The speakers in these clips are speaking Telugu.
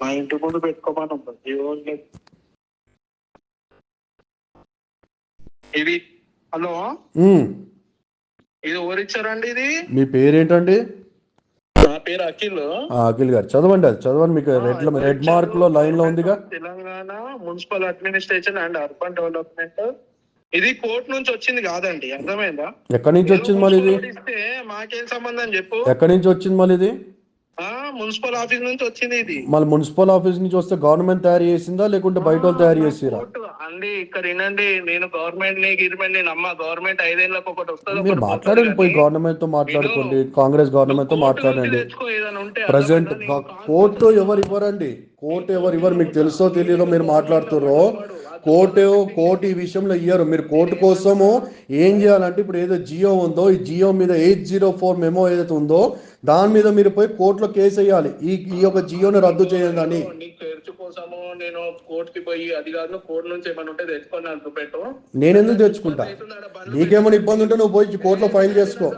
మా ఇంటి ముందు పెట్టుకోమని ఉంది. ఇది హలో ఇది ఎవరిచ్చారండి ఇది? మీ పేరేంటండి? నా పేరు అఖిల్. అఖిల్ గారు. చదవండి అది చదవండి మీకు రెడ్ రెడ్ మార్క్లో లైన్లో ఉందిగా. Telangana municipal administration and urban development. ఇది కోర్టు నుంచి వచ్చింది కాదండి అర్థమైందా? ఎక్కడి నుంచి వచ్చింది మళ్ళీ ఇది? మాకేం సంబంధం చెప్పు. ఎక్కడి నుంచి వచ్చింది మళ్ళీ ఇది? మున్సిపల్ ఆఫీస్ నుంచి వచ్చింది ఇది. మళ్ళీ మున్సిపల్ ఆఫీస్ నుంచి వస్తే గవర్నమెంట్ తయారు చేసిందా లేకుంటే బయట వాళ్ళు తయారు చేసిరా? అండి ఇక్కడ వినండి నేను గవర్నమెంట్ని గిరిమెంట్ నేను అమ్మ గవర్నమెంట్ ఐదేళ్ళకి ఒకటి వస్తుంది మీరు మాట్లాడండి పోయి గవర్నమెంట్తో మాట్లాడుకోండి కాంగ్రెస్ గవర్నమెంట్తో మాట్లాడండి. ప్రజెంట్ కోర్టు ఎవరు ఇవ్వరండి? కోర్టు ఎవరు ఇవ్వరు? మీకు తెలుసో తెలియదో మీరు మాట్లాడుతుర్రో? కోర్టు కోర్టు ఈ విషయంలో ఇయ్యరు. మీరు కోర్టు కోసము ఏం చేయాలంటే ఇప్పుడు ఏదో జియో ఉందో ఈ జియో మీద ఎయిట్ జీరో ఫోర్ మెమో ఏదైతే ఉందో దాని మీద మీరు పోయి కోర్టులో కేసు వేయాలి. ఈ ఈ యొక్క జియోని రద్దు చేయండి అని. కోసము నేను కోర్టుకి పోయి అది కాదు కోర్టు నుంచి ఏమైనా ఉంటే పెట్టు. నేను ఎందుకు తెచ్చుకుంటా? నీకేమైనా ఇబ్బంది ఉంటే నువ్వు పోయి కోర్టులో ఫైల్ చేసుకో.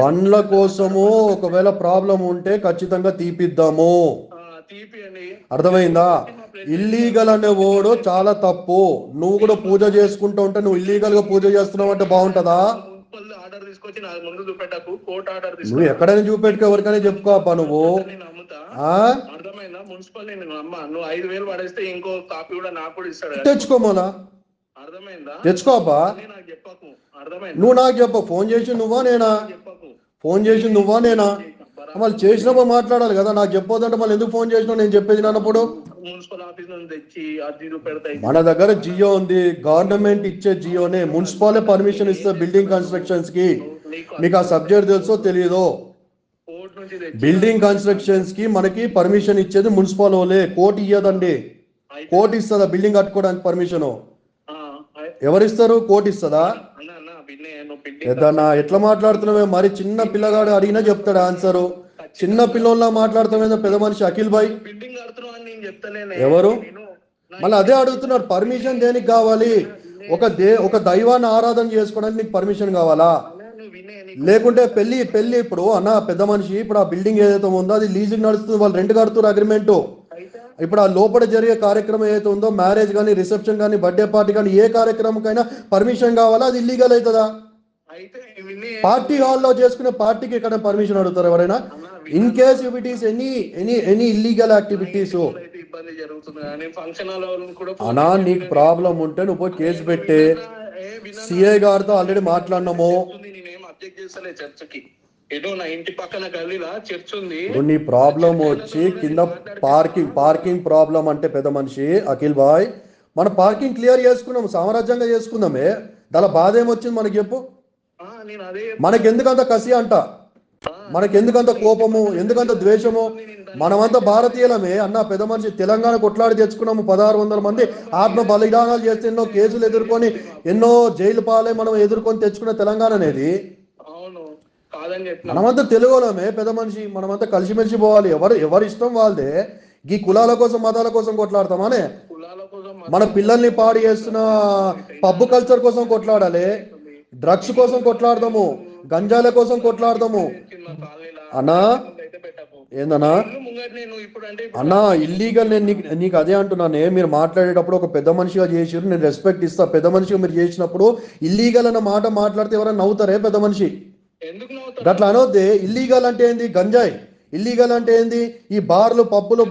బండ్లు కోసము ఒకవేళ ప్రాబ్లం ఉంటే ఖచ్చితంగా తీపిద్దాము. అర్థమైందా? ఇల్లీగల్ అనే ఓడు చాలా తప్పు. నువ్వు కూడా పూజ చేసుకుంటూ ఉంటే నువ్వు ఇల్లీగల్గా పూజ చేస్తున్నావు అంటే బాగుంటదా? ఆర్డర్ తీసుకొచ్చి నా ముందు చూపెట్టకు ఆర్డర్ నువ్వు ఎక్కడైనా చూపెట్టుకో ఎవరికైనా చెప్పుకో అబ్బా నువ్వు. అర్థమైందా మున్సిపల్ నేను అమ్మ నువ్వు ఐదు వేలు పడేస్తే ఇంకో కాపీ కూడా నాకు కూడా ఇస్తాడు తెచ్చుకో మళ్ళా అర్థమైందా తెచ్చుకోపా నాకు చెప్పకు. నువ్వు నాకు చెప్పు ఫోన్ చేసి నువ్వా నేనా? చెప్పకు ఫోన్ చేసి నువ్వా నేనా? మళ్ళీ చేసినప్పుడు మాట్లాడాలి కదా. నాకు చెప్పొద్దంటే మళ్ళీ ఎందుకు ఫోన్ చేసినావు? నేను చెప్పేది అన్నప్పుడు మున్సిపల్ ఆఫీస్ నుంచి తెచ్చి అర్జీలు పెడతాయి. మన దగ్గర జియో ఉంది. గవర్నమెంట్ ఇచ్చే జియోనే. మున్సిపాలే పర్మిషన్ ఇస్తే బిల్డింగ్ కన్స్ట్రక్షన్స్కి మీకు ఆ సబ్జెక్ట్ తెలుసో తెలియదో బిల్డింగ్ కన్స్ట్రక్షన్స్కి మనకి పర్మిషన్ ఇచ్చేది మున్సిపల్ వాళ్ళే. కోర్టు ఇయ్యదండి. కోర్టు ఇస్తుందా? బిల్డింగ్ కట్టుకోవడానికి పర్మిషన్ ఎవరిస్తారు? కోర్టు ఇస్తుందా? ఎట్లా మాట్లాడుతున్నావే? మరి చిన్న పిల్లగాడు అడిగినా చెప్తాడు ఆన్సర్ చిన్న పిల్లోళ్ళ మాట్లాడుతామేదో పెద్ద మనిషి అఖిల్ భాయ్. ఎవరు? మళ్ళీ అదే అడుగుతున్నారు పర్మిషన్ దేనికి కావాలి? ఒక దే ఒక దైవాన్ని ఆరాధన చేసుకోవడానికి నీకు పర్మిషన్ కావాలా? లేకుంటే పెళ్ళి పెళ్ళి ఇప్పుడు అన్న పెద్ద మనిషి ఇప్పుడు ఆ బిల్డింగ్ ఏదైతే ఉందో అది లీజింగ్ నడుస్తుంది వాళ్ళు రెంట్ కడుతున్నారు అగ్రిమెంట్ ఇప్పుడు ఆ లోపల జరిగే కార్యక్రమం ఏదైతే ఉందో మ్యారేజ్ కానీ రిసెప్షన్ కానీ బర్త్డే పార్టీ కానీ ఏ కార్యక్రమంకైనా పర్మిషన్ కావాలా? అది ఇల్లీగల్ అవుతుందా? పార్టీ హాల్లో చేసుకునే పార్టీకి ఎక్కడ పర్మిషన్ అడుగుతారు ఎవరైనా? In case if it is any any any illegal activities అనా నీకు ప్రాబ్లం ఉంటే నువ్వు పోయి కేసు పెట్టే. సిఐ గారితో ఆల్రెడీ మాట్లాడినాము. నీ ప్రాబ్లం వచ్చి కింద పార్కింగ్ పార్కింగ్ ప్రాబ్లం అంటే పెద్ద మనిషి అఖిల్ బాయ్ మన పార్కింగ్ క్లియర్ చేసుకున్నాం సామ్రాజ్యంగా చేసుకుందామే దాని బాధ ఏమొచ్చింది మనకి చెప్పు? ఆ, నేను అదే మనకి ఎందుకంత కసి అంట? మనకి ఎందుకంత కోపము? ఎందుకంత ద్వేషము? మనమంతా భారతీయులమే. అన్న పెద్ద మనిషి తెలంగాణ కొట్లాడి తెచ్చుకున్నాము పదహారు వందల మంది. ఆత్మ బలిదానాలు చేస్తే ఎన్నో కేసులు ఎదుర్కొని ఎన్నో జైలు పాలే మనం ఎదుర్కొని తెచ్చుకున్న తెలంగాణ అనేది. మనమంతా తెలుగులమే. పెద్ద మనిషి మనమంతా కలిసిమెలిసి పోవాలి. ఎవరు ఎవరి ఇష్టం వాళ్ళదే. ఈ కులాల కోసం మతాల కోసం కొట్లాడతామానే? మన పిల్లల్ని పాడు చేస్తున్న పబ్బు కల్చర్ కోసం కొట్లాడాలి. డ్రగ్స్ కోసం కొట్లాడదాము గంజాల కోసం కొట్లాడదాము. అన్నా ఏందన్నా? అన్నా ఇల్లీగల్ నేను నీకు నీకు అదే అంటున్నానే మీరు మాట్లాడేటప్పుడు ఒక పెద్ద మనిషిగా చేసిరు నేను రెస్పెక్ట్ ఇస్తా. పెద్ద మనిషిగా మీరు చేసినప్పుడు ఇల్లీగల్ అన్న మాట మాట్లాడితే ఎవరైనా నవ్వుతారే పెద్ద మనిషి? గట్లా అనొద్దే. ఇల్లీగల్ అంటే ఏంది? గంజాయి. ఇల్లీగల్ అంటే ఏంది? ఈ బార్లు పబ్బులు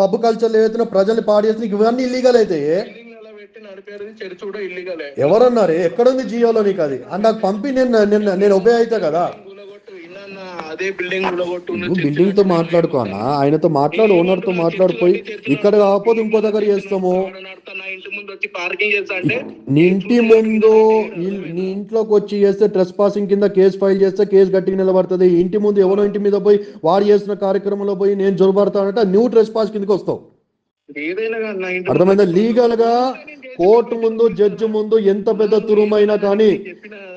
పబ్బు కల్చర్లు ఏదైతే ప్రజల్ని పాడు చేసిన ఇవన్నీ ఇల్లీగల్ అయితే. ఎవరన్నారు? ఎక్కడుంది జియోలో నీకు అది? అని నాకు పంపి నేను నేను నేను ఒబే అవుతా కదా? నువ్వు బిల్డింగ్తో మాట్లాడుకో అన్న. ఆయనతో మాట్లాడు ఓనర్తో మాట్లాడిపోయి ఇక్కడ కాకపోతే ఇంకో దగ్గర చేస్తాము. నా ఇంటి ముందు నీ ఇంట్లోకి వచ్చి చేస్తే ట్రెస్ పాసింగ్ కింద కేసు ఫైల్ చేస్తే కేసు గట్టిగా నిలబడుతుంది. ఇంటి ముందు ఎవరో ఇంటి మీద పోయి వాడు చేసిన కార్యక్రమంలో పోయి నేను జొరబడతానంటే నువ్వు ట్రెస్ పాస్ కిందకి వస్తావు. అర్థమైందా? లీగల్గా కోర్టు ముందు జడ్జి ముందు ఎంత పెద్ద తురుమైనా కానీ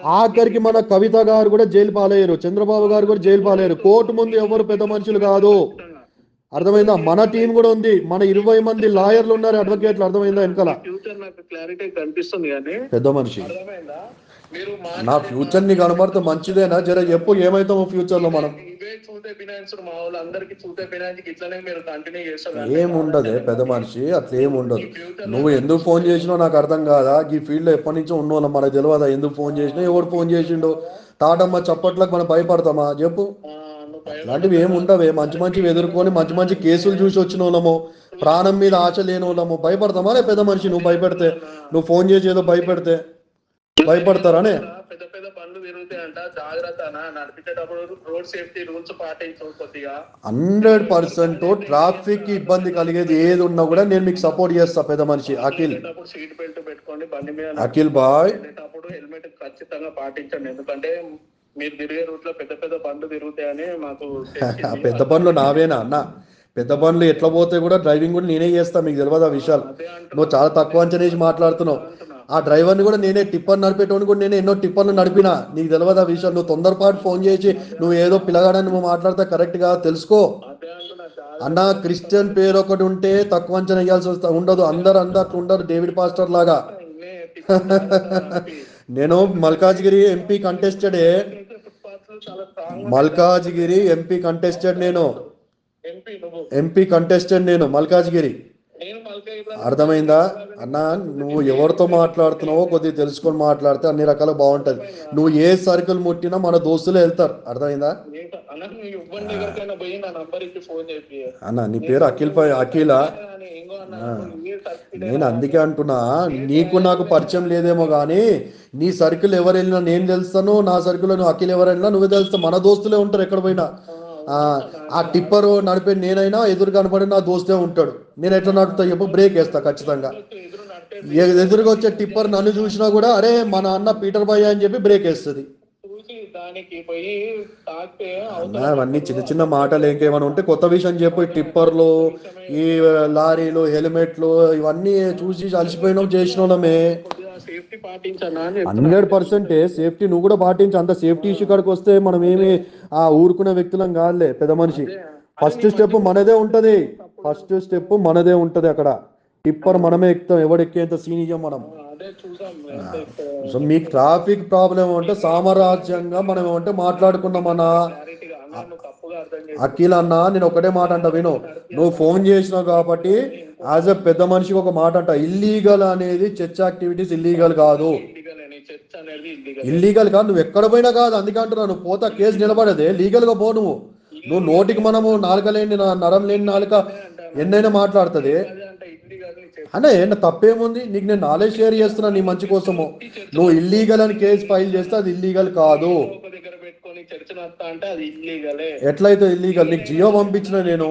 ఆఖరికి మన కవిత గారు కూడా జైలు పాలయ్యారు చంద్రబాబు గారు కూడా జైలు పాలయ్యారు. కోర్టు ముందు ఎవరు పెద్ద మనుషులు కాదు. అర్థమైందా? మన టీం కూడా ఉంది. మన ఇరవై మంది లాయర్లు ఉన్నారు అడ్వకేట్లు. అర్థమైందా? వెనకాల? ఫ్యూచర్ నాకు క్లారిటీ కనిపిస్తుంది కానీ పెద్ద మనిషి. నా ఫ్యూచర్ని కనబడితే మంచిదేనా? జర చెప్పు ఏమైతామో ఫ్యూచర్లో మనం? ఏముండదే పెద్ద మనిషి అట్లా ఏమి ఉండదు. నువ్వు ఎందుకు ఫోన్ చేసినావు నాకు అర్థం కాదా? ఈ ఫీల్డ్లో ఎప్పటి నుంచో ఉన్నోళ్ళం మనకు తెలియదా ఎందుకు ఫోన్ చేసినా? ఎవడు ఫోన్ చేసిండు? తాటమ్మ చప్పట్లకు మనం భయపడతామా? చెప్పు. అలాంటివి ఏమి ఉండవే. మంచి మంచివి ఎదుర్కొని మంచి మంచి కేసులు చూసి వచ్చిన వాళ్ళము ప్రాణం మీద ఆశ లేని వాళ్ళము భయపడతామా? లే పెద్ద మనిషి నువ్వు భయపెడితే నువ్వు ఫోన్ చేసి ఏదో భయపెడితే. భయపడతారానే. పెద్ద పెద్ద బండ్లు తిరుగుతాయంట జాగ్రత్త నడిపించేటప్పుడు రోడ్ సేఫ్టీ రూల్స్ పాటించు కొద్దిగా. హండ్రెడ్ పర్సెంట్ ట్రాఫిక్ ఇబ్బంది కలిగేది ఏది ఉన్నా కూడా నేను మీకు సపోర్ట్ చేస్తా పెద్ద మనిషి అఖిల్. సీట్ బెల్ట్ పెట్టుకోండి బండి మీద అఖిల్ బాయ్. హెల్మెట్ ఖచ్చితంగా పాటించండి. ఎందుకంటే మీరు తిరిగే రూట్లో పెద్ద పెద్ద బండ్లు తిరుగుతాయని మాకు పెద్ద పనులు నావేనా అన్న? పెద్ద పనులు ఎట్లా పోతే కూడా డ్రైవింగ్ కూడా నేనే చేస్తా మీకు తెలియదు ఆ విషయాలు. నువ్వు చాలా తక్కువ అంచనా వేసి మాట్లాడుతున్నావు. ఆ డ్రైవర్ని కూడా నేనే టిప్పర్ నడిపేటోని కూడా నేను ఎన్నో టిప్పర్లు నడిపినా. నీకు తెలియదు ఆ విషయం. నువ్వు తొందరపాటు ఫోన్ చేసి నువ్వు ఏదో పిల్లగాడని నువ్వు మాట్లాడితే కరెక్ట్గా తెలుసుకో. అన్న క్రిస్టియన్ పేరు ఒకటి ఉంటే తక్కువ అంచనా వేయాల్సి వస్తా ఉండదు. అందరు అందరు ఉండరు. డేవిడ్ పాస్టర్ లాగా. నేను మల్కాజ్గిరి ఎంపీ కంటెస్టెడే మల్కాజ్గిరి ఎంపీ కంటెస్టెడ్ నేను. ఎంపీ కంటెస్టెడ్ నేను. మల్కాజ్గిరి. అర్థమైందా? అన్న నువ్వు ఎవరితో మాట్లాడుతున్నావో కొద్దిగా తెలుసుకొని మాట్లాడితే అన్ని రకాలు బాగుంటది. నువ్వు ఏ సర్కిల్ ముట్టినా మన దోస్తులు వెళ్తారు. అర్థమైందా? అన్న నీ పేరు అఖిల్ పై అఖిల. నేను అందుకే అంటున్నా నీకు నాకు పరిచయం లేదేమో కానీ నీ సర్కిల్ ఎవరు వెళ్ళినా నేను తెలుస్తాను నా సర్కిల్లో నువ్వు అఖిల్ ఎవరు వెళ్ళినా నువ్వే తెలుస్తావు. మన దోస్తులే ఉంటారు ఎక్కడ పోయినా. ఆ, ఆ టిప్పర్ నడిపే నేనైనా ఎదురు కనపడి నా దోస్తే ఉంటాడు. నేను ఎట్లా నడుపుతా చెప్పు బ్రేక్ వేస్తా ఖచ్చితంగా. ఎదురుగా వచ్చే టిప్పర్ నన్ను చూసినా కూడా అరే మన అన్న పీటర్ బాయ్ అని చెప్పి బ్రేక్ వేస్తుంది. అవన్నీ చిన్న చిన్న మాటలు ఇంకేమైనా ఉంటే కొత్త విషయం చెప్పు. టిప్పర్లు ఈ లారీలు హెల్మెట్లు ఇవన్నీ చూసి అలసిపోయినాం అని హండ్రెడ్ పర్సెంట్ సేఫ్టీ నువ్వు కూడా పాటించు. అంత సేఫ్టీ ఇష్యూ కాడికి వస్తే మనం ఏమి ఆ ఊరుకునే వ్యక్తులం కాదులే పెద్ద మనిషి. ఫస్ట్ స్టెప్ మనదే ఉంటది. ఫస్ట్ స్టెప్ మనదే ఉంటది అక్కడ. టిప్పర్ మనమే ఎక్కుతాం ఎవడు ఎక్కేంత సీనియం మనం. సో మీకు ట్రాఫిక్ ప్రాబ్లం అంటే సామరాజ్యంగా మనం ఏమంటే మాట్లాడుకున్నాం అన్న. క్లారిటీగా అన్న నువ్వు తప్పుగా అర్థం చేసి అఖిల్ అన్న నేను ఒకటే మాట అంట విను. నువ్వు ఫోన్ చేసినావు కాబట్టి యాజ్ ఎ పెద్ద మనిషికి ఒక మాట అంట ఇల్లీగల్ అనేది చర్చ్ యాక్టివిటీస్ ఇల్లీగల్ కాదు. ఇల్లీగల్ కాదు నువ్వు ఎక్కడ పోయినా కాదు అందుకే అంటున్నా నువ్వు పోతా కేసు నిలబడదే. లీగల్గా పో నువ్వు. నువ్వు నోటికి మనము నాలుక లేని నరం లేని నాలుక ఎన్నైనా మాట్లాడుతుంది? అంటే అని నా తప్పేముంది? నీకు నేను నాలెడ్జ్ షేర్ చేస్తున్నా నీ మంచి కోసము. నువ్వు ఇల్లీగల్ అని కేసు ఫైల్ చేస్తే అది ఇల్లీగల్ కాదు. ఎట్లయితే ఇల్లీగల్ నీకు జియో పంపించిన నేను.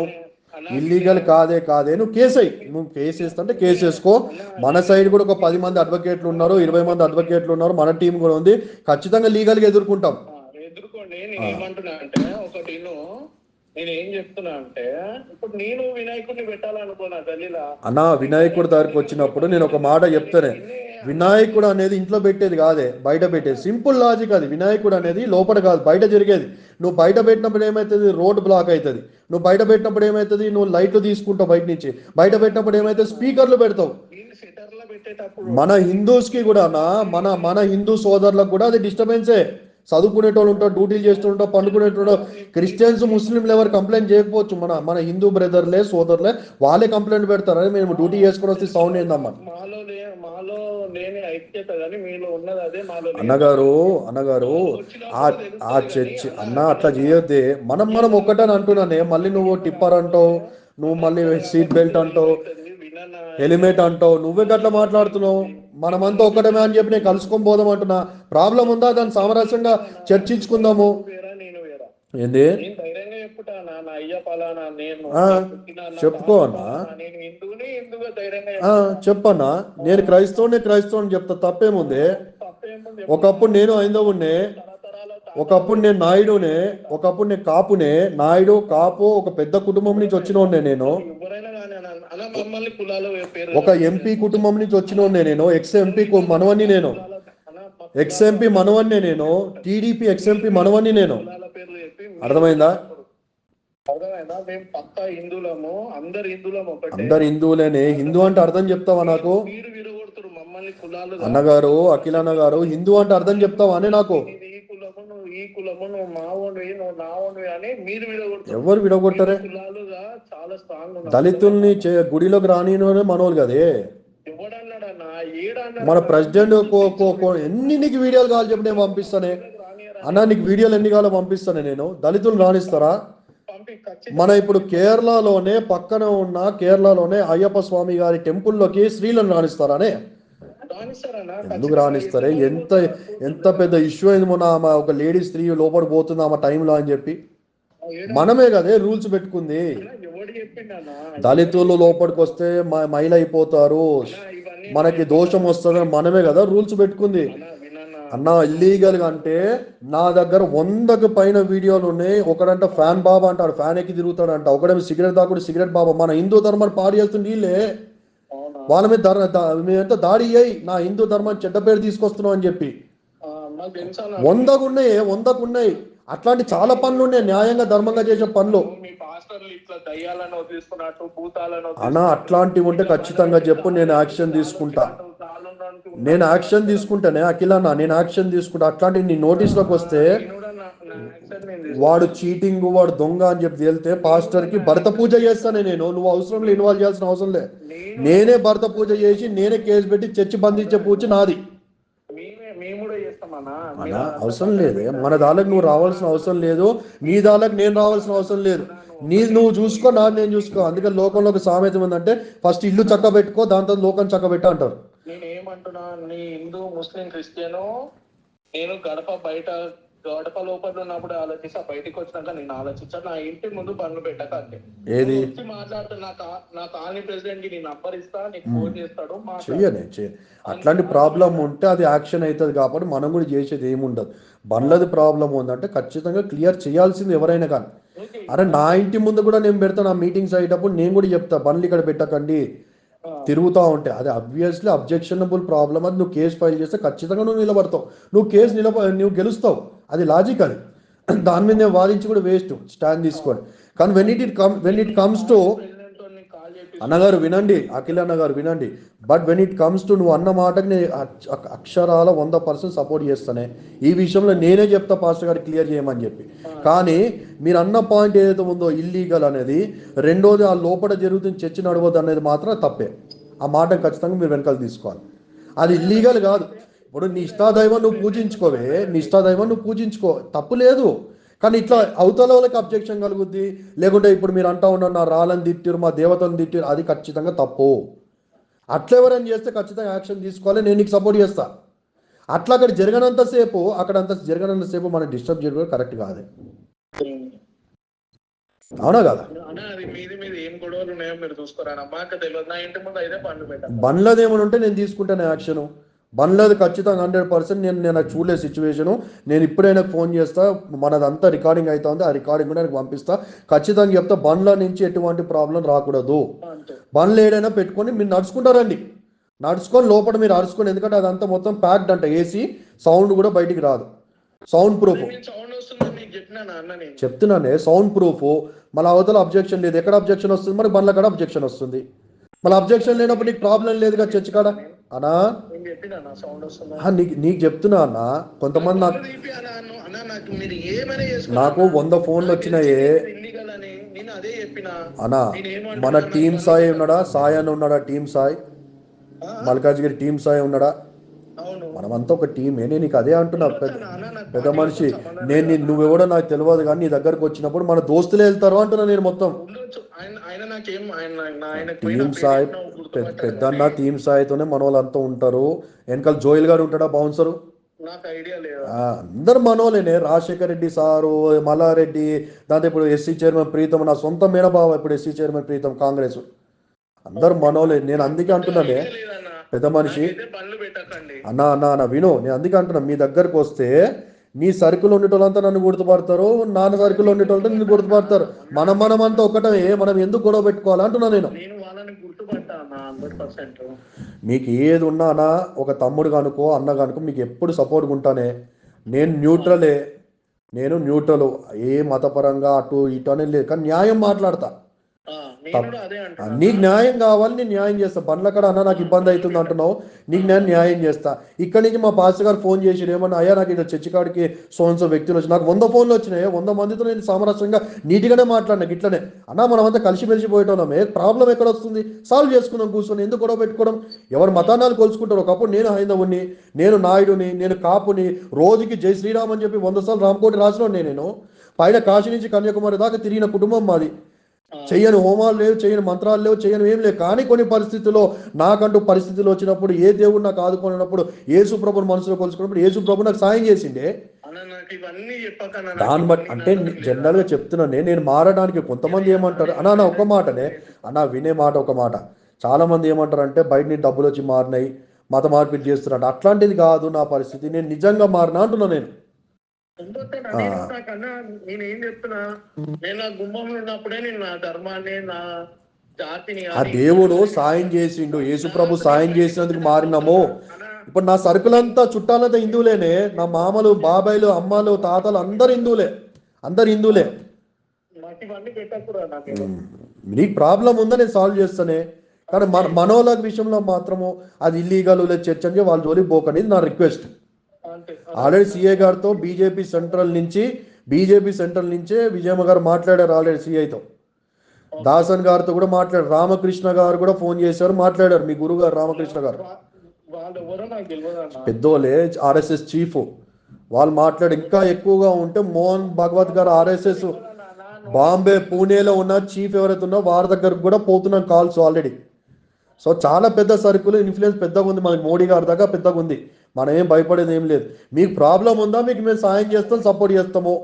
ఇల్లీగల్ కాదే కాదే. నువ్వు కేసు అయ్యి నువ్వు కేసు వేస్తుంటే కేసు వేసుకో మన సైడ్ కూడా ఒక పది మంది అడ్వకేట్లు ఉన్నారు ఇరవై మంది అడ్వకేట్లు ఉన్నారు మన టీం కూడా ఉంది. ఖచ్చితంగా లీగల్గా ఎదుర్కొంటాం. ఎదుర్కోండి. నేను ఏమంటున్నా అంటే ఒకటి నేను ఏం చెప్తున్నా అంటే ఇప్పుడు నేను వినాయకుడిని పెట్టాలనుకో నా గల్లీలా. అన్న వినాయకుడి దగ్గరికి వచ్చినప్పుడు నేను ఒక మాట చెప్తానే వినాయకుడు అనేది ఇంట్లో పెట్టేది కాదే బయట పెట్టేది. సింపుల్ లాజిక్ అది. వినాయకుడు అనేది లోపల కాదు బయట జరిగేది. నువ్వు బయట పెట్టినప్పుడు ఏమవుతుంది రోడ్ బ్లాక్ అవుతుంది నువ్వు బయట పెట్టినప్పుడు ఏమవుతుంది నువ్వు లైట్లు తీసుకుంటావు బయట నుంచి. బయట పెట్టినప్పుడు ఏమవుతుంది స్పీకర్లు పెడతావు. మన హిందూస్కి కూడా మన మన హిందూ సోదరులకు కూడా అది డిస్టర్బెన్సే. చదువుకునేటోళ్ళు ఉంటారు డ్యూటీలు చేస్తుంటారు పండుకునేటోళ్ళు క్రిస్టియన్స్ ముస్లింలు ఎవరు కంప్లైంట్ చేయకపోవచ్చు. మన మన హిందూ బ్రదర్లే సోదరులే వాళ్ళే కంప్లైంట్ పెడతారు అరే మేము డ్యూటీ చేసుకుని వస్తే సౌండ్ ఏందమ్మా. అన్నగారు అన్నగారు ఆ ఆ చర్చ్ అన్న అట్లా చేయొద్దే. మనం మనం ఒక్కటని అంటున్నానే. మళ్ళీ నువ్వు టిప్పర్ అంటావు నువ్వు మళ్ళీ సీట్ బెల్ట్ అంటావు హెల్మెట్ అంటావు. నువ్వే గట్లా మాట్లాడుతున్నావు? మనమంతా ఒక్కటమే అని చెప్పి నేను కలుసుకొని పోదాం అంటున్నా. ప్రాబ్లం ఉందా? దాన్ని సామరస్యంగా చర్చించుకుందాము. ఏంది? నేను ధైర్యంగా చెప్పుతా నా నా అయ్య పలానా నేను ఆ, పుట్టిన నా చెప్పుకో తాత అన్నా. పలానా, నేను హిందువుని హిందువుగా ధైర్యంగా ఆ, చెప్పన్నా. నేను క్రైస్తవుని క్రైస్తవుని చెప్తా. తప్పేముంది? ఒకప్పుడు నేను తరతరాల ఒకప్పుడు నేను నాయుడునే ఒకప్పుడు నేను కాపునే నాయుడు కాపు ఒక పెద్ద కుటుంబం నుంచి వచ్చినోడ్నే నేను. మమ్మల్ని కులాలు పేరు ఒక ఎంపీ కుటుంబం నుంచి వచ్చినోడ్నే నేను ఎక్స్ ఎంపీ మనవన్ని నేను. ఎక్స్ ఎంపీ మనవన్నే నేను టీడీపీ ఎక్స్ ఎంపీ మనవన్ని నేను. అర్థమైందా? అందరు హిందువులేనే. హిందూ అంటే అర్థం చెప్తావా నాకు? అన్నగారు అఖిల్ అన్న గారు హిందూ అంటే అర్థం చెప్తావా అనే నాకు? ఈ కులము నువ్వు నువ్వు అని మీరు ఎవరు విడగొట్టరే కులాలుగా చాలా స్ట్రాంగ్ ఉన్నారు. దళితుల్ని చే- గుడిలోకి రానియని మనోళ్ళు కదే. మన ప్రెసిడెంట్ కో- కో- కో- ఎన్ని నీకు వీడియోలు కావాలి చెప్పి నేను పంపిస్తానే. అన్న నీకు వీడియోలు ఎన్ని కావాలో పంపిస్తానే నేను. దళితులు రాణిస్తారా? పంపి ఖచ్చితంగా. మన ఇప్పుడు కేరళలోనే పక్కన ఉన్న కేరళలోనే అయ్యప్ప స్వామి గారి టెంపుల్లోకి స్త్రీలను రాణిస్తారానే ఎందుకు రాణిస్తారే? ఎంత ఎంత పెద్ద ఇష్యూ అయింది మొన్న ఆమె ఒక లేడీ స్త్రీ లోపల పోతుంది ఆమె టైంలో అని చెప్పి. మనమే కదే రూల్స్ పెట్టుకుంది. దళితులు లోపలికి వస్తే మ- మైలు అయిపోతారు మనకి దోషం వస్తుందని మనమే కదా రూల్స్ పెట్టుకుంది. అన్నా ఇల్లీగల్గా అంటే నా దగ్గర వందకు పైన వీడియోలు ఉన్నాయి. ఒకడంట ఫ్యాన్ బాబా అంటాడు ఫ్యాన్ ఎక్కి తిరుగుతాడంట. ఒకడేమో సిగరెట్ తాకుడు సిగరెట్ బాబా. మన హిందూ ధర్మాన్ని పాడు చేస్తుంది వీళ్ళే. వాళ్ళ మీద మేమంతా దాడి అయ్యి నా హిందూ ధర్మాన్ని చెడ్డ పేరు తీసుకొస్తున్నాం అని చెప్పి. వందకు ఉన్నాయి వందకు ఉన్నాయి అట్లాంటి చాలా పనులు ఉన్నాయి. న్యాయంగా ధర్మంగా చేసే పనులు. అన్న అట్లాంటివి ఉంటే ఖచ్చితంగా చెప్పు నేను యాక్షన్ తీసుకుంటా. నేను యాక్షన్ తీసుకుంటానే అఖిల అన్న నేను యాక్షన్ తీసుకుంటా. అట్లాంటివి నీ నోటీస్లోకి వస్తే వాడు చీటింగ్ వాడు దొంగ అని చెప్పి తేలితే పాస్టర్కి భర్త పూజ చేస్తానే నేను. నువ్వు అవసరం లేదు ఇన్వాల్వ్ చేయాల్సిన అవసరం లే. నేనే భర్త పూజ చేసి నేనే కేసు పెట్టి చర్చి బంధించే పూజ నాది. అన్న. అవసరం లేదే. మన దానికి నువ్వు రావాల్సిన అవసరం లేదు. నీ దానికి నేను రావాల్సిన అవసరం లేదు. నీ నువ్వు చూసుకో నా నేను చూసుకో. అందుకని లోకంలో ఒక సామెత ఉందంటే ఫస్ట్ ఇల్లు చక్క పెట్టుకో దాని తర్వాత లోకం చక్క పెట్టు అంటారు. నేను ఏమంటున్నా నీ హిందూ ముస్లిం క్రిస్టియను నేను గడప బయట గడప లోపల ఉన్నప్పుడు ఆలోచిస్తా బయటికి వచ్చినాక నేను ఆలోచించా నా ఇంటి ముందు పనులు పెట్టక అంతే. ఏది? నువ్వు వచ్చి మాట్లాడుతా నా కాలనీ ప్రెసిడెంట్కి నీ నంబర్ ఇస్తా నీకు ఫోన్ చేస్తాడు అట్లాంటి ప్రాబ్లం ఉంటే అది యాక్షన్ అవుతుంది కాబట్టి మనం కూడా చేసేది ఏముండదు. బండ్లది ప్రాబ్లం ఉందంటే ఖచ్చితంగా క్లియర్ చేయాల్సింది ఎవరైనా కానీ. అరే నా ఇంటి ముందు కూడా నేను పెడతాను ఆ మీటింగ్స్ అయ్యేటప్పుడు నేను కూడా చెప్తా బండ్లు ఇక్కడ పెట్టకండి. తిరుగుతూ ఉంటాయి అది అబ్వియస్లీ అబ్జెక్షనబుల్ ప్రాబ్లం అది నువ్వు కేసు ఫైల్ చేస్తే ఖచ్చితంగా నువ్వు నిలబడతావు. నువ్వు కేసు నిలబ నువ్వు గెలుస్తావు. అది లాజిక్ అది దాని మీద నేను వాదించి కూడా వేస్ట్ స్టాండ్ తీసుకోండి. కానీ when it it come when it comes to అన్నగారు వినండి అఖిల్ అన్నగారు వినండి. But when it comes to నువ్వు అన్న మాటకి నేను అక్షరాల వంద పర్సెంట్ సపోర్ట్ చేస్తానే ఈ విషయంలో నేనే చెప్తా పాస్టర్ గారు క్లియర్ చేయమని చెప్పి. కానీ మీరు అన్న పాయింట్ ఏదైతే ఉందో ఇల్లీగల్ అనేది రెండోది ఆ లోపల జరుగుతున్న చర్చ నడవద్దు అనేది మాత్రం తప్పే. ఆ మాట ఖచ్చితంగా మీరు వెనకాల తీసుకోవాలి. అది ఇల్లీగల్ కాదు. ఇప్పుడు నీ ఇష్టాదైవం నువ్వు పూజించుకోవే నీ ఇష్టాదైవం నువ్వు పూజించుకో. తప్పు లేదు. కానీ ఇట్లా అవతల వాళ్ళకి అబ్జెక్షన్ కలుగుద్ది. లేకుంటే ఇప్పుడు మీరు అంటా ఉన్నారు నా రాళ్ళని తిట్టిరు మా దేవతను తిట్టిరు అది ఖచ్చితంగా తప్పు. అట్లా ఎవరైనా చేస్తే ఖచ్చితంగా యాక్షన్ తీసుకోవాలి నేను నీకు సపోర్ట్ చేస్తా. అట్లా అక్కడ జరగనంతసేపు అక్కడ అంత జరగనంతసేపు మనం డిస్టర్బ్ చేయడం కరెక్ట్ కాదు. అవునా కదా? అన్నా అది మీది మీద ఏం గొడవలు ఉన్నాయో మీరు చూసుకోరా మాకు తెలియదు. నా ఇంటి ముందు అయితే పనులు పెట్టాను బండ్లది ఏమైనా ఉంటే నేను తీసుకుంటాను యాక్షన్. బండ్లది ఖచ్చితంగా హండ్రెడ్ పర్సెంట్ నేను నేను నాకు చూడలేదు సిచ్యువేషను. నేను ఇప్పుడైనా ఫోన్ చేస్తా మనదంతా రికార్డింగ్ అవుతుంది ఆ రికార్డింగ్ కూడా నాకు పంపిస్తా. ఖచ్చితంగా చెప్తా బండ్ల నుంచి ఎటువంటి ప్రాబ్లం రాకూడదు. బండ్లు ఏడైనా పెట్టుకొని మీరు నడుచుకుంటారండి. నడుచుకొని లోపల మీరు అరుచుకొని ఎందుకంటే అదంతా మొత్తం ప్యాక్డ్ అంట ఏసీ సౌండ్ కూడా బయటికి రాదు. సౌండ్ ప్రూఫ్ చెప్తున్నానే సౌండ్ ప్రూఫ్ మళ్ళీ అవతల అబ్జెక్షన్ లేదు. ఎక్కడ అబ్జెక్షన్ వస్తుంది? మరి బండ్ల కాడ అబ్జెక్షన్ వస్తుంది. మళ్ళీ అబ్జెక్షన్ లేనప్పుడు నీకు ప్రాబ్లం లేదుగా చర్చ్ కాడ? అనా నీకు నీకు చెప్తున్నా అన్న. కొంతమంది నాకు నాకు వంద ఫోన్లు వచ్చినాయే. అని మన టీం సాయి ఉన్నాడా? సాయి అని ఉన్నాడా టీం సాయి? మల్కాజ్గిరి టీం సాయి ఉన్నాడా? మనమంతా ఒక టీమే. నేను నీకు అదే అంటున్నా. పెద్ద పెద్ద మనిషి. నేను నువ్వెవడో నాకు తెలియదు కానీ నీ దగ్గరకు వచ్చినప్పుడు మన దోస్తులే వెళ్తారు అంటున్నా నేను మొత్తం. నాకేం సాయి పెద్ద పెద్దన్న టీం సాయితోనే మన వాళ్ళంతా ఉంటారు. వెనకాల జోయిల్ గారు ఉంటాడా బౌన్సరు? అందరు మనోలేనే రాజశేఖర్ రెడ్డి సారు మల్లారెడ్డి దాంతో ఇప్పుడు ఎస్సీ చైర్మన్ ప్రీతం నా సొంత మేనబావ ఇప్పుడు ఎస్సీ చైర్మన్ ప్రీతం కాంగ్రెస్. అందరు మనోలే నేను అందుకే అంటున్నానే. పెద్ద మనిషి. అన్న అన్న అన్న విను. నేను అందుకే అంటున్నా. మీ దగ్గరకు వస్తే నీ సర్కిల్ ఉండేటోళ్ళంతా నన్ను గుర్తుపడతారు నాన్న సర్కిల్ ఉండేటోళ్ళంతా నిన్ను గుర్తుపడతారు. మనం మనం అంతా ఒకటమే మనం ఎందుకు గొడవ పెట్టుకోవాలి అంటున్నా నేను. మీకు ఏది ఉన్నానా ఒక తమ్ముడు కనుకో అన్న కనుకో మీకు ఎప్పుడు సపోర్ట్గా ఉంటానే. నేను న్యూట్రలే నేను న్యూట్రల్ ఏ మతపరంగా అటు ఇటు అనేది లేదు కానీ న్యాయం మాట్లాడతా. నీకు న్యాయం కావాలి నేను న్యాయం చేస్తా. బండ్ల కాడ అన్న నాకు ఇబ్బంది అవుతుంది అంటున్నావు. నీకు నేను న్యాయం చేస్తా. ఇక్కడి నుంచి మా పాస్టర్ గారు ఫోన్ చేసి ఏమన్నా అయ్యా నాకు ఇది చర్చి కాడికి సోన్సో వ్యక్తులు వచ్చి నాకు వంద ఫోన్లు వచ్చినాయి. వంద మందితో నేను సామరస్యంగా నీట్గానే మాట్లాడినా ఇట్లనే అన్న మనమంతా కలిసి మెలిసి పోయేటోళ్ళం. ఏ ప్రాబ్లం ఎక్కడ వస్తుంది? సాల్వ్ చేసుకుందాం కూర్చొని ఎందుకు గొడవ పెట్టుకోవడం? ఎవరు మతానాలు కొలుచుకుంటారు? ఒకప్పుడు నేను హైందవుని నేను నాయుడుని నేను కాపుని రోజుకి జై శ్రీరామ్ అని చెప్పి వంద సార్లు రామకోటి రాసిన నేను. పైన కాశీ నుంచి కన్యాకుమారి దాకా తిరిగిన కుటుంబం మాది. చెయ్యని హోమాలు లేవు చేయని మంత్రాలు లేవు చేయని ఏం లేవు. కానీ కొన్ని పరిస్థితుల్లో నాకంటూ పరిస్థితులు వచ్చినప్పుడు ఏ దేవుడు నాకు ఆదుకున్నప్పుడు యేసు ప్రభుని మనసులో కొలుసుకున్నప్పుడు యేసు ప్రభు నాకు సాయం చేసిండే. దాన్ని బట్టి అంటే జనరల్గా చెప్తున్నానే నేను మారడానికి కొంతమంది ఏమంటారు? అన్నా నా ఒక మాటనే. అన్న వినే మాట ఒక మాట. చాలా మంది ఏమంటారు అంటే బయట డబ్బులు వచ్చి మారినాయి మత మార్పిడి చేస్తున్నాడు అట్లాంటిది కాదు నా పరిస్థితి. నేను నిజంగా మారినా అంటున్నా నేను. నేను చెప్తున్నా నేను నా గుమ్మంలో ఉన్నప్పుడే నేను నా ధర్మాన్ని నా జాతిని ఆ దేవుడు సాయం చేసిండు యేసు ప్రభు సాయం చేసినందుకు మారినాము. ఇప్పుడు నా సరుకులంతా చుట్టాలంతా హిందువులేనే నా మామలు బాబాయిలు అమ్మలు తాతలు అందరు హిందువులే అందరు హిందువులే. నాకు ప్రాబ్లం ఉందా నేను సాల్వ్ చేస్తానే? కానీ మన మనోళ్ళ విషయంలో మాత్రము అది ఇల్లీగల్ చర్చ అని వాళ్ళు జోలికి పోకండి ఇది నా రిక్వెస్ట్ ఆల్రెడీ సీఏ గారితో బీజేపీ సెంట్రల్ నుంచి బీజేపీ సెంట్రల్ నుంచే విజయమ్మ గారు మాట్లాడారు ఆల్రెడీ సీఐతో. దాసన్ గారితో కూడా మాట్లాడారు. రామకృష్ణ గారు కూడా ఫోన్ చేశారు మాట్లాడారు మీ గురువు గారు రామకృష్ణ గారు. పెద్దోళ్ళే ఆర్ఎస్ఎస్ చీఫ్. వాళ్ళు మాట్లాడి ఇంకా ఎక్కువగా ఉంటే మోహన్ భగవత్ గారు ఆర్ఎస్ఎస్ బాంబే పూణేలో ఉన్న చీఫ్ ఎవరైతే ఉన్నో వారి దగ్గరకు కూడా పోతున్నాం కాల్స్ ఆల్రెడీ. సో చాలా పెద్ద సర్కిల్ ఇన్ఫ్లుయెన్స్ పెద్దగా ఉంది మనకి మోడీ గారి దాకా పెద్దగా ఉంది. మనం ఏం భయపడేది ఏం లేదు. మీకు ప్రాబ్లం ఉందా? మీకు మేము సాయం చేస్తాం సపోర్ట్ చేస్తాము.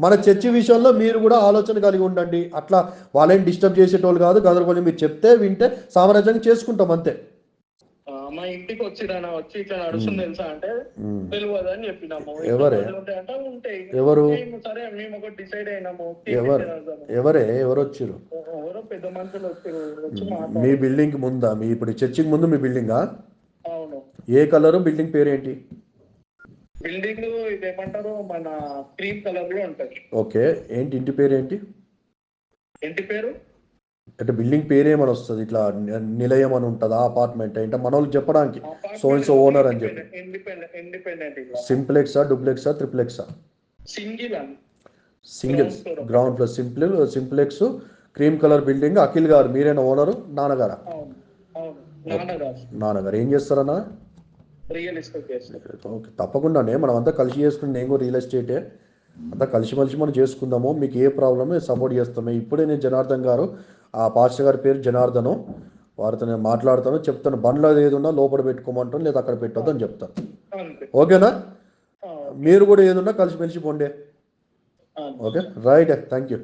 మన చర్చి విషయంలో మీరు కూడా ఆలోచన కలిగి ఉండండి. అట్లా వాళ్ళేం డిస్టర్బ్ చేసేటోళ్ళు కాదు. గదరగోళం మీరు చెప్తే వింటే సామ్రాజ్యాన్ని చేసుకుంటాం అంతే. మా ఇంటికి వచ్చిరానా వచ్చి ఇట్లా నడుస్తుంది తెలుసా అంటే. తెలియదు అని చెప్పినాము. ఎవరే? ఎవరు? సరే మేము డిసైడ్ అయినాము. ఎవరు? ఎవరే? ఎవరు వచ్చారు? ఎవరో పెద్ద మనుషులు వచ్చారు. వచ్చి మీ బిల్డింగ్ ముందా? మీ ఇప్పుడు చర్చికి ముందు మీ బిల్డింగా ఏ కలరు బిల్డింగ్ పేరు ఏంటి బిల్డింగ్ ఇదేమంటారు? మన క్రీమ్ కలర్లో ఉంటది. ఓకే ఏంటి ఇంటి పేరు ఏంటి ఇంటి పేరు? అంటే బిల్డింగ్ పేరు ఏమని వస్తుంది ఇట్లా నిలయం అని ఉంటుందా అపార్ట్మెంట్? అంటే మన వాళ్ళకి చెప్పడానికి. సో అండ్ సో ఓనర్ అని చెప్పి. సింప్లెక్సా డూప్లెక్సా ట్రిప్లెక్సా single single. Ground floor simple simplex cream colour building. Akhil గారు మీరేనా ఓనరు? నాన్నగారు? నాన్నగారు ఏం చేస్తారన్నా? రియల్ ఎస్టేట్ చేస్తారు ఓకే తప్పకుండానే మనం అంతా కలిసి చేసుకుని నేను కూడా రియల్ ఎస్టేటే అంతా కలిసిమెలిసి మనం చేసుకుందాము. మీకు ఏ ప్రాబ్లమ్ సపోర్ట్ చేస్తాము. ఇప్పుడే నేను జనార్దన్ గారు ఆ పాస్టర్ గారి పేరు జనార్దను. వారితో నేను మాట్లాడతాను చెప్తాను. బండ్లో ఏది ఉన్నా లోపల పెట్టుకోమంటాను లేదా అక్కడ పెట్టొద్దు అని చెప్తాను. ఓకేనా? మీరు కూడా ఏదున్నా కలిసిమెలిసి పోండే. ఓకే? Right thank you